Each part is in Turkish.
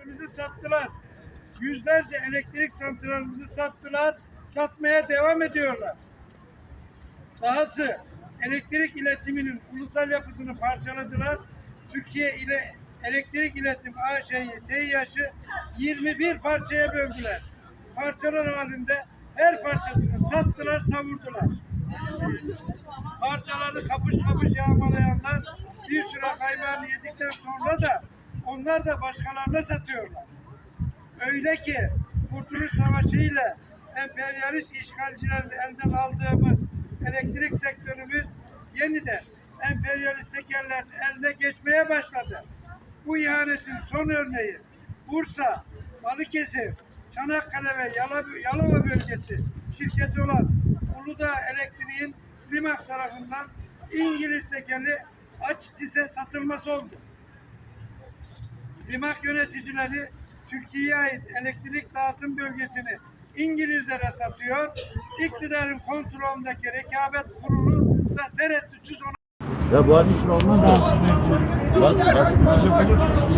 santrallerimizi sattılar. Yüzlerce elektrik santralimizi sattılar. Satmaya devam ediyorlar. Dahası elektrik iletiminin ulusal yapısını parçaladılar. Türkiye ile Elektrik İletim AŞ'yi, TİH'ı 21 parçaya böldüler. Parçalar halinde her parçasını sattılar, savurdular. Parçaları kapış kapış yağmalayanlar bir süre kaymağını yedikten sonra da onlar da başkalarına satıyorlar. Öyle ki Kurtuluş Savaşı ile emperyalist işgalcilerin elden aldığımız elektrik sektörümüz yeniden emperyalist tekerlerin elde geçmeye başladı. Bu ihanetin son örneği Bursa, Balıkesir, Çanakkale ve Yalova bölgesi şirketi olan Uludağ Elektriğin Limak tarafından İngiliz tekerli Açtis'e satılması oldu. Limak yöneticileri Türkiye'ye ait elektrik dağıtım bölgesini İngilizlere satıyor. İktidarın kontrolündeki rekabet kurulu da tereddütsüz ona Ya bu halde için olmaz da. Bak, bak,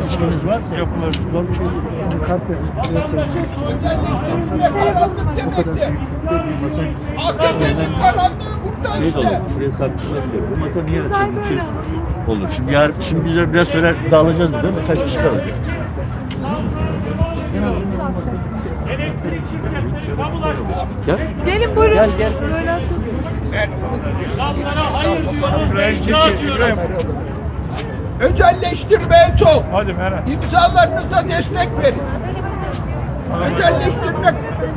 ilişkiniz varsa yapılır. Zor bir şey değil. Şey de olur, şuraya saklanabilir. Bu masa niye açılmış? Şey olur. Şimdi yarın, şimdi biraz sonra dağılacağız burada. Birkaç kişi kalacak. Gel. Gelin buyurun. Gel gel. Böyle oturun. Özelleştirmeye çok. Hadi İmzalarınıza destek verin. Özelleştirmek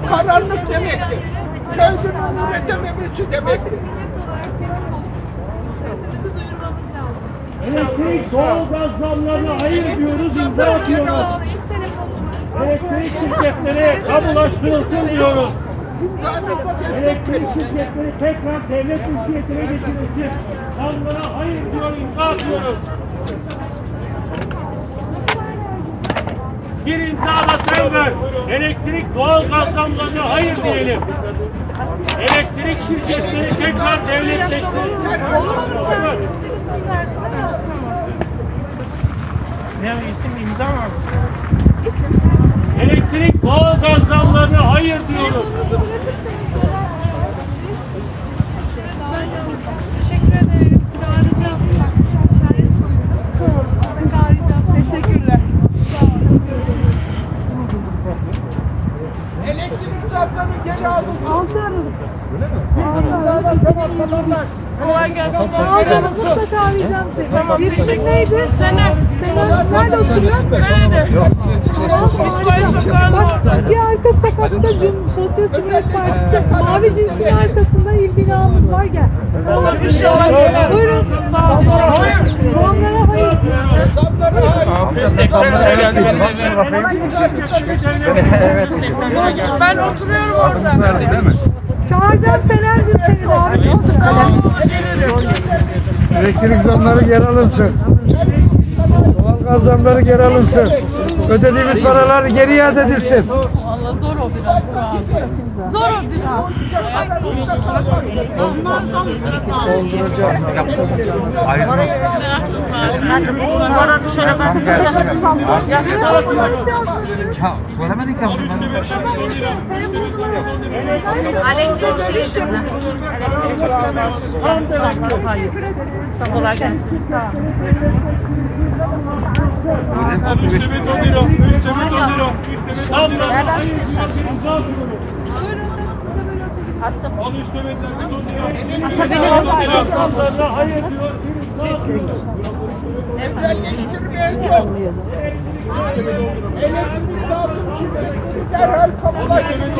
karanlık demektir. Köylünün üretememesi demektir. Elektrik doğalgaz zamlarına hayır diyoruz, imza atıyoruz. Elektrik şirketleri kamulaştırılsın diyoruz. Elektrik şirketleri tekrar devlet mülkiyetine getirilsin. Zamlara hayır diyor, imza atıyoruz. Bir imza da sen ver. Elektrik doğalgaz zamlarına hayır diyelim. Elektrik şirketleri tekrar devletleştirilsin. Mu? Kendisi göndersene biraz doğalgaz zamlarına hayır diyoruz. Çağıracağım. Teşekkür ederiz. Çağıracağım. Arayacağım. Teşekkürler. Elektrik zamlarını geri alın. Altı aradım. Kolay gelsin. Aldım mutlaka arayacağım seni. Tamam. İsim neydi? Senem. Nerede oturuyorsun? Nerede? İsmail Sokağı'nın orada. Bir arka sokakta Cum Sosyal Cumhuriyet Partisi mavi cinsin arkasında il binamız var gel. Tamam inşallah gelelim. Buyurun. Sağ ol. Teşekkür ederim. Zamlara hayır. Ben oturuyorum orada. Çağıracağım Senem'cim seni davet Elektrik zamları geri alınsın. Zamları geri alınsın. Ödediğimiz paralar geri iade edilsin. Valla zor o biraz abi. Zor o biraz. Onlar zam Göremedik ya bunu. Elektrik geliş yok. Zamlarına hayır diyor, imza atıyoruz. Attım. Zamlarına hayır diyor, imza atıyoruz. Özelleştirmeye çok. Elektrik dağıtım şirketleri derhal kamulaştırın.